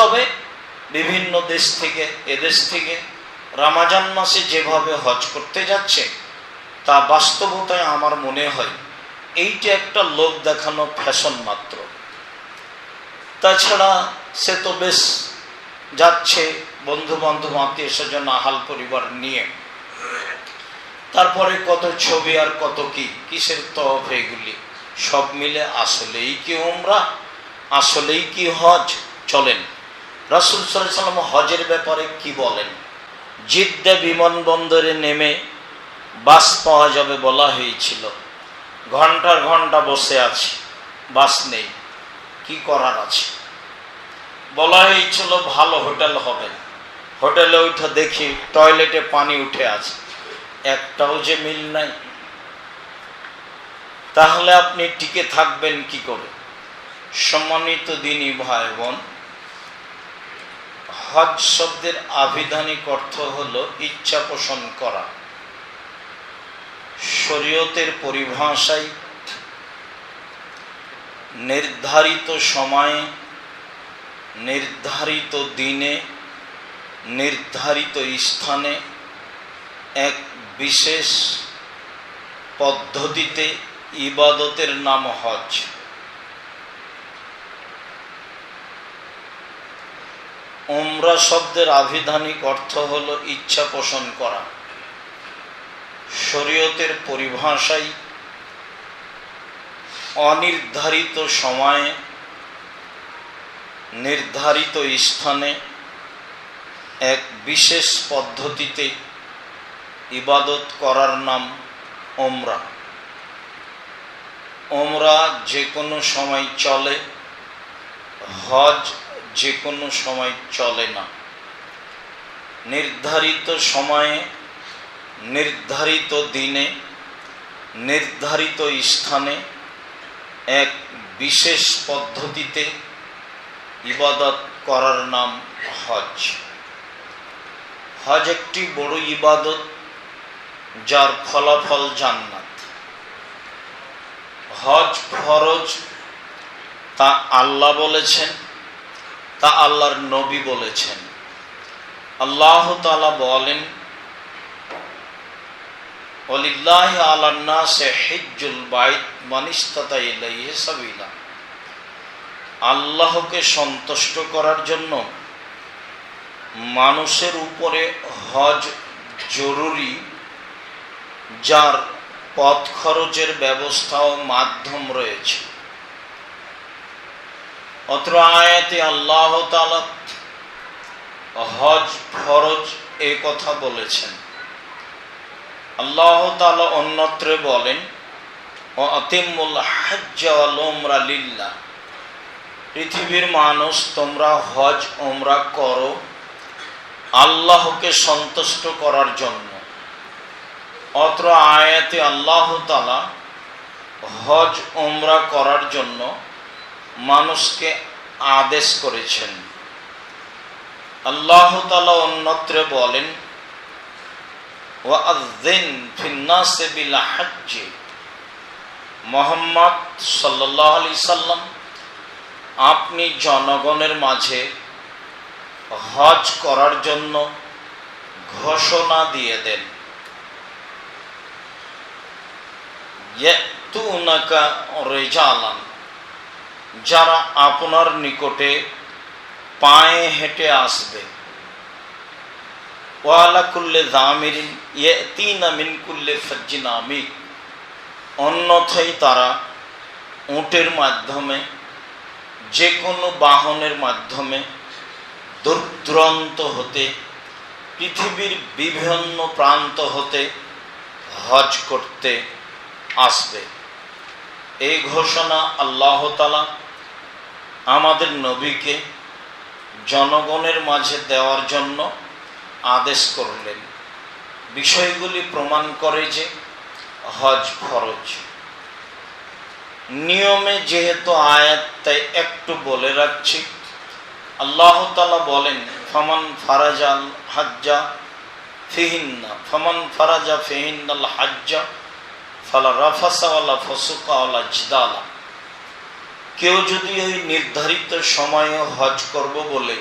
তবে বিভিন্ন দেশ থেকে, এদেশ থেকে রামাজান মাসে যেভাবে হজ করতে যাচ্ছে, তা বাস্তবতায় আমার মনে হয় এইটা একটা লোক দেখানো ফ্যাশন মাত্র। তাছাড়া সে তো বেশ যাচ্ছে বন্ধু বান্ধব আত্মীয় স্বজন আহাল পরিবার নিয়ে। তারপরে কত ছবি আর কত কি, কিসের তফ এগুলি? সব মিলে আসলেই কি ওমরা আসলেই কি হজ? চলেন। রাসুল সাল্লাম হজের ব্যাপারে কি বলেন? জিদ্দা বিমানবন্দরে নেমে বাস পাওয়া যাবে বলা হয়েছিল। ঘণ্টার ঘণ্টা বসে আছি, বাস নেই। কি করার আছে? বলা হয়েছিল, ভালো হোটেল হবে। হোটেলে উঠে দেখি টয়লেটে পানি উঠে আছে। একটাও যে মিল নাই। তাহলে আপনি টিকে থাকবেন কি করে? সম্মানিত দিনই ভাই বোন হজ শব্দের আবিধানিক অর্থ হল ইচ্ছা পোষণ করা। শরীয়তের পরিভাষায় নির্ধারিত সময়ে, নির্ধারিত দিনে, নির্ধারিত স্থানে এক বিশেষ পদ্ধতিতে ইবাদতের নাম হজ। ওমরা শব্দের আবিধানিক অর্থ হল ইচ্ছা পোষণ করা। শরীয়তের পরিভাষায় অনির্ধারিত সময়ে নির্ধারিত স্থানে এক বিশেষ পদ্ধতিতে ইবাদত করার নাম ওমরা ওমরা যে কোনো সময় চলে, হজ যে কোনো সময় চলে না। নির্ধারিত সময়ে, নির্ধারিত দিনে, নির্ধারিত স্থানে এক বিশেষ পদ্ধতিতে ইবাদত করার নাম হজ। হজ একটি বড় ইবাদত যার ফলাফল জান্নাত। হজ ফরজ, তা আল্লাহ বলেছেন। তা আল্লাহর নবী বলেছেন। আল্লাহ তালা বলেন অলিল্লাহ আলান্না সে হিজ্জুল বাইত মানিস্তাতা ইলাইহে আল্লাহকে সন্তুষ্ট করার জন্য মানুষের উপরে হজ জরুরি, যার পথ খরচের ব্যবস্থা ও মাধ্যম রয়েছে। অত্র আয়াতে আল্লাহ হজ, ফরজ এ কথা বলেছেন। আল্লাহ তালা অন্যত্রে বলেন, ও আতিমুল হজ্জা লিল্লা পৃথিবীর মানুষ, তোমরা হজ ওমরা করো আল্লাহকে সন্তুষ্ট করার জন্য। অত্র আয়াতে আল্লাহ তালা হজ ওমরা করার জন্য মানুষকে আদেশ করেছেন। আল্লাহ তালা অন্যত্রে বলেন হাজ্জে মোহাম্মদ সাল্লাহ আলি সাল্লাম, আপনি জনগণের মাঝে হজ করার জন্য ঘোষণা দিয়ে দেন। রেজালান। যারা আপনার নিকটে পায়ে হেঁটে আসবে। ওয়ালা কুল্লে দামিরিন ইয়েতিনা মিন কুল্লে ফজ্জিন আমিক অন্যথায় তারা উটের মাধ্যমে যে কোনো বাহনের মাধ্যমে দূরদূরান্ত হতে, পৃথিবীর বিভিন্ন প্রান্ত হতে হজ করতে আসবে। এই ঘোষণা আল্লাহ তালা আমাদের নবীকে জনগণের মাঝে দেওয়ার জন্য আদেশ করলেন। বিষয়গুলি প্রমাণ করে যে হজ ফরজ। নিয়মে যেহেতু আয়াত, তাই একটু বলে রাখছি। আল্লাহ তালা বলেন, ফমান ফারাজাল হাজ্জা ফিহিন্না, ফমান ফারাজা ফিহিন্নাল হাজ্জা ফালা রাফাসা ওয়ালা ফসুকা জিদালা। কেউ যদি ওই নির্ধারিত সময়ে হজ করব বলে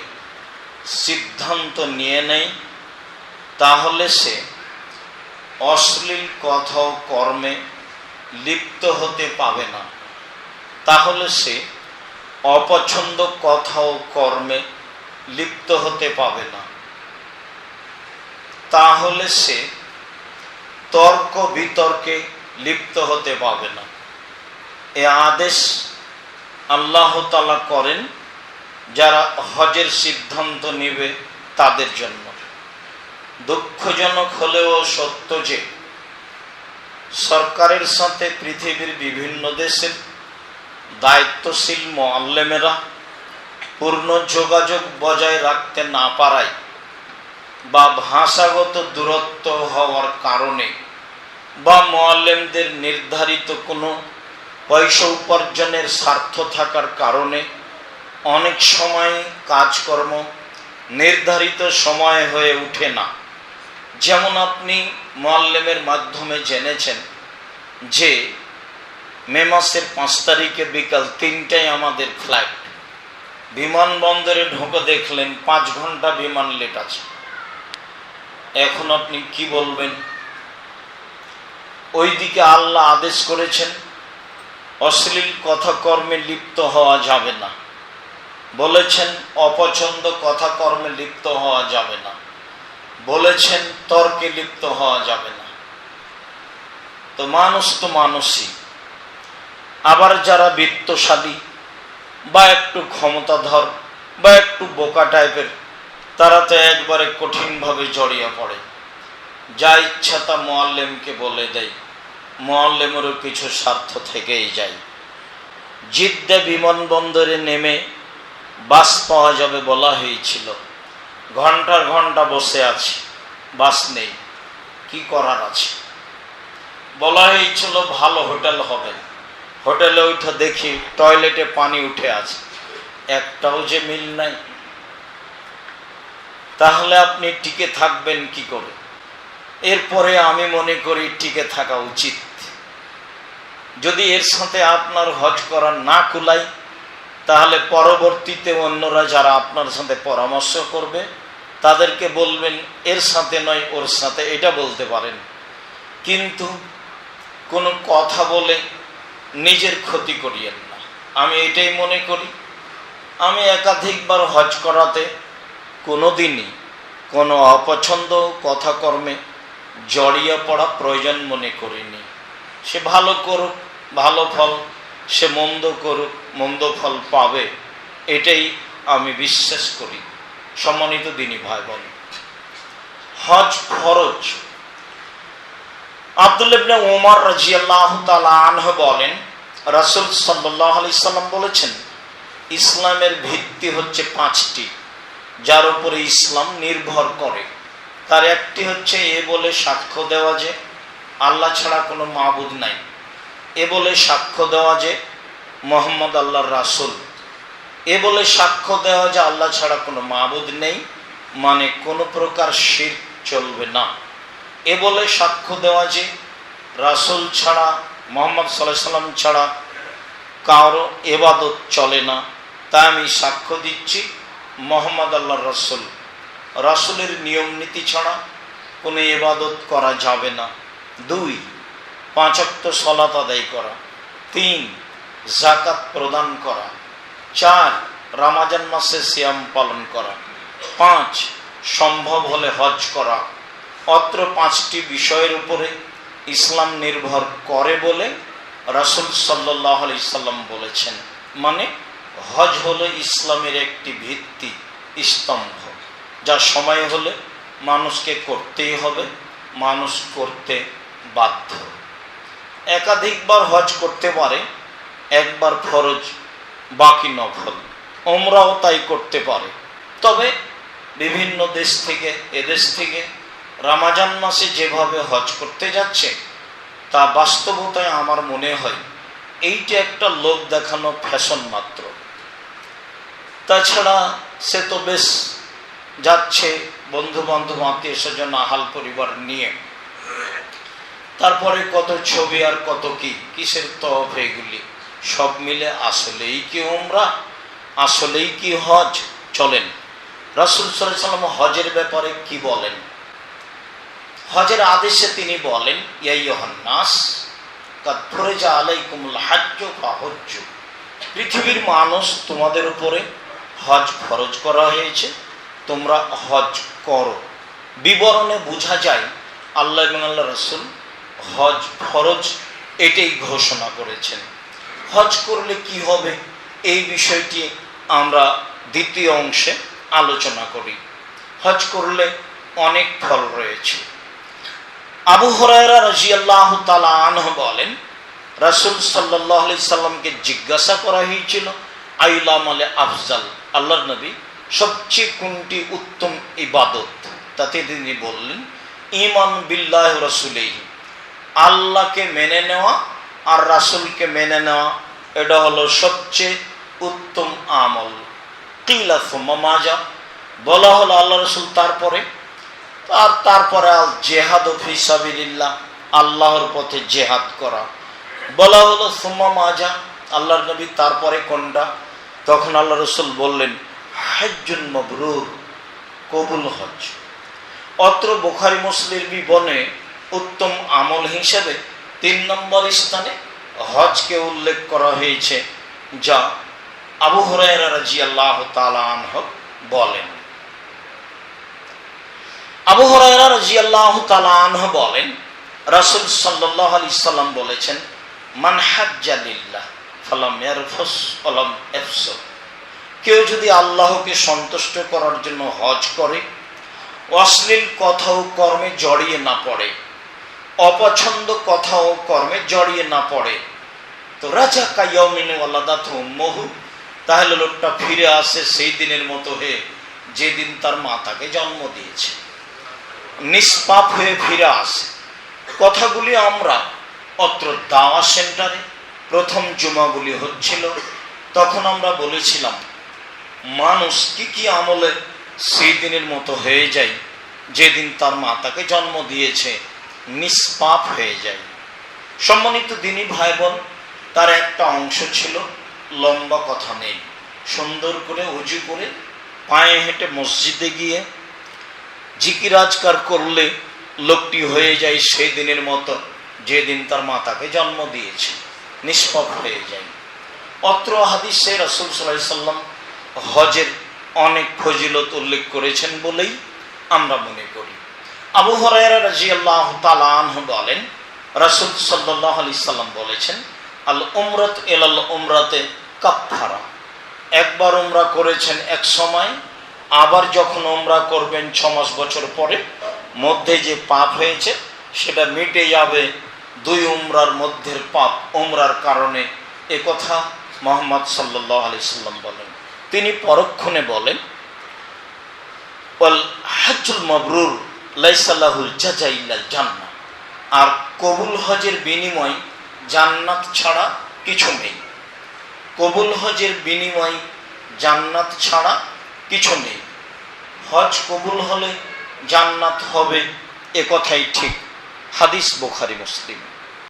সিদ্ধান্ত নিয়ে নেয়, তাহলে সে অশ্লীল কথা কর্মে লিপ্ত হতে পাবে না। তাহলে সে অপছন্দ কথা ও কর্মে লিপ্ত হতে পাবে না। তাহলে সে তর্ক বিতর্কে লিপ্ত হতে পাবে না। এ আদেশ আল্লাহ তালা করেন যারা হজের সিদ্ধান্ত নেবে তাদের জন্য। দুঃখজনক হলেও সত্য যে, সরকারের সাথে পৃথিবীর বিভিন্ন দেশের দায়িত্বশীল মোয়াল্লেমেরা পূর্ণ যোগাযোগ বজায় রাখতে না পারায় বা ভাষাগত দূরত্ব হওয়ার কারণে বা মোয়াল্লেমদের নির্ধারিত কোনো পয়সা উপার্জনের স্বার্থ থাকার কারণে অনেক সময় কাজকর্ম নির্ধারিত সময় হয়ে ওঠে না। যেমন আপনি মোয়াল্লেমের মাধ্যমে জেনেছেন যে মে মাসের পাঁচ তারিখে বিকাল তিনটায় আমাদের ফ্লাইট। বিমানবন্দরে ঢোকে দেখলেন পাঁচ ঘণ্টা বিমান লেট আছে। এখন আপনি কি বলবেন? ওইদিকে আল্লাহ আদেশ করেছেন অশ্লীল কথা কর্মে লিপ্ত হওয়া যাবে না। বলেছেন, অপছন্দ কথা কর্মে লিপ্ত হওয়া যাবে না। বলেছেন, তর্কে লিপ্ত হওয়া যাবে না। তো মানুষ তো মানুষই। আবার যারা বিত্তশালী বা একটু ক্ষমতাধর বা একটু বোকা টাইপের, তারা তো একবারে কঠিনভাবে জড়িয়ে পড়ে। যা ইচ্ছা তা মোয়াল্লেমকে বলে দেয়। মোয়াল্লেমেরও কিছু স্বার্থ থেকেই যায় জিদ্দা বিমানবন্দরে নেমে বাস পাওয়া যাবে বলা হয়েছিল। ঘণ্টার ঘণ্টা বসে আছি, বাস নেই, কি করার আছে? বলা হয়েছিল ভালো হোটেল হবে। হোটেলে উঠে দেখি টয়লেটে পানি উঠে আছে। একটাও যে মিল নাই। তাহলে আপনি টিকে থাকবেন কি করে? এরপরে আমি মনে করি টিকে থাকা উচিত। যদি এর সাথে আপনার হজ করা না কুলাই, তাহলে পরবর্তীতে অন্যরা যারা আপনার সাথে পরামর্শ করবে, তাদেরকে বলবেন, এর সাথে নয়, ওর সাথে। এটা বলতে পারেন। কিন্তু কোনো কথা বলে নিজের ক্ষতি করিয়েন না। আমি এটাই মনে করি, আমি একাধিকবার হজ করাতে কোনো দিনই কোনো অপছন্দ, কথাকর্মে জড়িয়ে পড়া প্রয়োজন মনে করিনি। সে ভালো করুক, ভালো ফল, সে মন্দ করুক, মন্দ ফল পাবে। এটাই আমি বিশ্বাস করি। সম্মানিত দিনই ভাই বোন হজ ফরজ। আব্দুল ওমর রাজিয়াল্লাহ আনহু বলেন, রাসূল সাল্লাল্লাহু আলাইহি সাল্লাম বলেছেন, ইসলামের ভিত্তি হচ্ছে পাঁচটি, যার উপরে ইসলাম নির্ভর করে। তার একটি হচ্ছে এ বলে সাক্ষ্য দেওয়া যে আল্লাহ ছাড়া কোনো মাবুদ নাই। এ বলে সাক্ষ্য দেওয়া যে মোহাম্মদ আল্লাহর রাসূল। এ বলে সাক্ষ্য দেওয়া যে আল্লাহ ছাড়া কোনো মাবুদ নেই মানে কোনো প্রকার শির চলবে না। এ বলে সাক্ষ্য দেওয়া যে রাসূল ছাড়া, মোহাম্মদ সাল্লাহ সাল্লাম ছাড়া কারও এবাদত চলে না। তাই আমি সাক্ষ্য দিচ্ছি মোহাম্মদ আল্লাহ রসুল। রাসুলের নিয়ম নীতি ছাড়া কোনো এবাদত করা যাবে না। দুই, পাঁচক্ত সলাত আদায় করা। তিন জাকাত প্রদান করা। চার, রামাজান মাসে সিয়াম পালন করা। পাঁচ, সম্ভব হলে হজ করা। অত্র পাঁচটি বিষয়ের উপরে ইসলাম নির্ভর করে বলে রাসুল সাল্লাহ আলি সাল্লাম বলেছেন। মানে হজ হলো ইসলামের একটি ভিত্তি, স্তম্ভ। যা সময় হলে মানুষকে করতেই হবে, মানুষ করতে বাধ্য। একাধিকবার হজ করতে পারে, একবার ফরজ, বাকি নফল। ওমরাও তাই করতে পারে। তবে বিভিন্ন দেশ থেকে, এদেশ থেকে রামাজান মাসে যেভাবে হজ করতে যাচ্ছে, তা বাস্তবতায় আমার মনে হয় এইটা একটা লোক দেখানো ফ্যাশন মাত্র। তাছাড়া সে তো বেশ যাচ্ছে বন্ধু বান্ধব আত্মীয় স্বজন, আহাল পরিবার নিয়ে। তারপরে কত ছবি আর কত কি? কিসের তফ এগুলি? সব মিলে আসলেই কি ওমরা আসলেই কি হজ? চলেন। রাসুল সাল্লাম হজের ব্যাপারে কি বলেন? হজের আদেশে তিনি বলেন ইয়াইহান্নাস কাতফরেজা আলাইকুমুল হাজ্য বা পৃথিবীর মানুষ তোমাদের উপরে হজ ফরজ করা হয়েছে, তোমরা হজ করো। বিবরণে বোঝা যায়, আল্লাহ এবং আল্লাহ রসুল হজ ফরজ এটাই ঘোষণা করেছেন। হজ করলে কি হবে? এই বিষয়টি আমরা দ্বিতীয় অংশে আলোচনা করি। হজ করলে অনেক ফল রয়েছে। আবু হরায়রা রাজিয়াল্লাহ তালা আনহ বলেন, রাসুল সাল্লাহ সাল্লামকে জিজ্ঞাসা করা হয়েছিল, আইলাম আলে আফজাল? আল্লাহর নবী, সবচেয়ে কোনটি উত্তম ইবাদত? তাতে তিনি বললেন ইমান বিল্লাহ রসুলেই আল্লাহকে মেনে নেওয়া আর রাসুলকে মেনে নেওয়া, এটা হলো সবচেয়ে উত্তম আমল। কিলা মাজা, বলা হলো আল্লাহ রসুল তারপরে। আর তারপরে আল জেহাদ ফিসাবিল্লাহ আল্লাহর পথে জেহাদ করা। বলা হলো সুম্মা মাজা, আল্লাহর নবী তারপরে কোনটা? তখন আল্লাহ রসুল বললেন, হজ্জুন মবরুর, কবুল হজ। অত্র বোখারি মুসলির বিবনে উত্তম আমল হিসেবে তিন নম্বর স্থানে হজকে উল্লেখ করা হয়েছে, যা আবু হরাইরা রাজি আল্লাহ বলেন। আবু হরাইরা রাজি আল্লাহ বলেন, রাসুল সাল্লাহ আলি সাল্লাম বলেছেন, মান হাজ্জালিল্লাহ ফালাম ইয়ারফুস আলম এফসো কেউ যদি আল্লাহকে সন্তুষ্ট করার জন্য হজ করে, অশ্লীল কথা ও কর্মে জড়িয়ে না পড়ে অপছন্দ কথা ও কর্মে জড়িয়ে না পড়ে। তো রাজা কাইয়মিন আল্লাদাত মহু, তাহলে লোকটা ফিরে আসে সেই দিনের মতো হয়ে, যেদিন তার মা তাকে জন্ম দিয়েছে। নিষ্পাপ হয়ে ফিরে আসে। কথাগুলি আমরা অত্র দাওয়া সেন্টারে, প্রথম জুমাগুলি হচ্ছিল, তখন আমরা বলেছিলাম, মানুষ কি কি আমলে সেই দিনের মতো হয়ে যায়, যেদিন তার মা তাকে জন্ম দিয়েছে নিষ্পাপ হয়ে যায়। সম্মানিত দিনী ভাই বোন তার একটা অংশ ছিল লম্বা কথা নেই। সুন্দর করে উজু করে পায়ে হেঁটে মসজিদে গিয়ে জিকিরাজকার করলে লোকটি হয়ে যায় সেই দিনের মতো যেদিন তার মাতাকে জন্ম দিয়েছে। নিষ্পাপ হয়ে যায়। অত্র হাদিসে রসুল সাল্লাহ সাল্লাম হজের অনেক ফজিলত উল্লেখ করেছেন বলেই আমরা মনে করি। আবু হরাইরা রাজি বলেন, রসুল সাল্লাহ আলি সাল্লাম বলেছেন, আল উমরত এলাল উমরাতে কাপ্ফারা একবার উমরা করেছেন এক সময়, আবার যখন উমরা করবেন ছ মাস বছর পরে, মধ্যে যে পাপ হয়েছে, সেটা মিটে যাবে দুই উমরার মধ্যের পাপ। উমরার কারণে এ কথা মোহাম্মদ সাল্লাহ আলি সাল্লাম বলেন। তিনি পরক্ষণে বলেন, ওয়াল হাজুল মবরুর আর কবুল হজের বিনিময় জান্নাত ছাড়া কিছু নেই। কবুল হজের বিনিময় জান্নাত ছাড়া কিছু নেই। হজ কবুল হলে জান্নাত হবে এ কথাই ঠিক। হাদিস বোখারি, মুসলিম।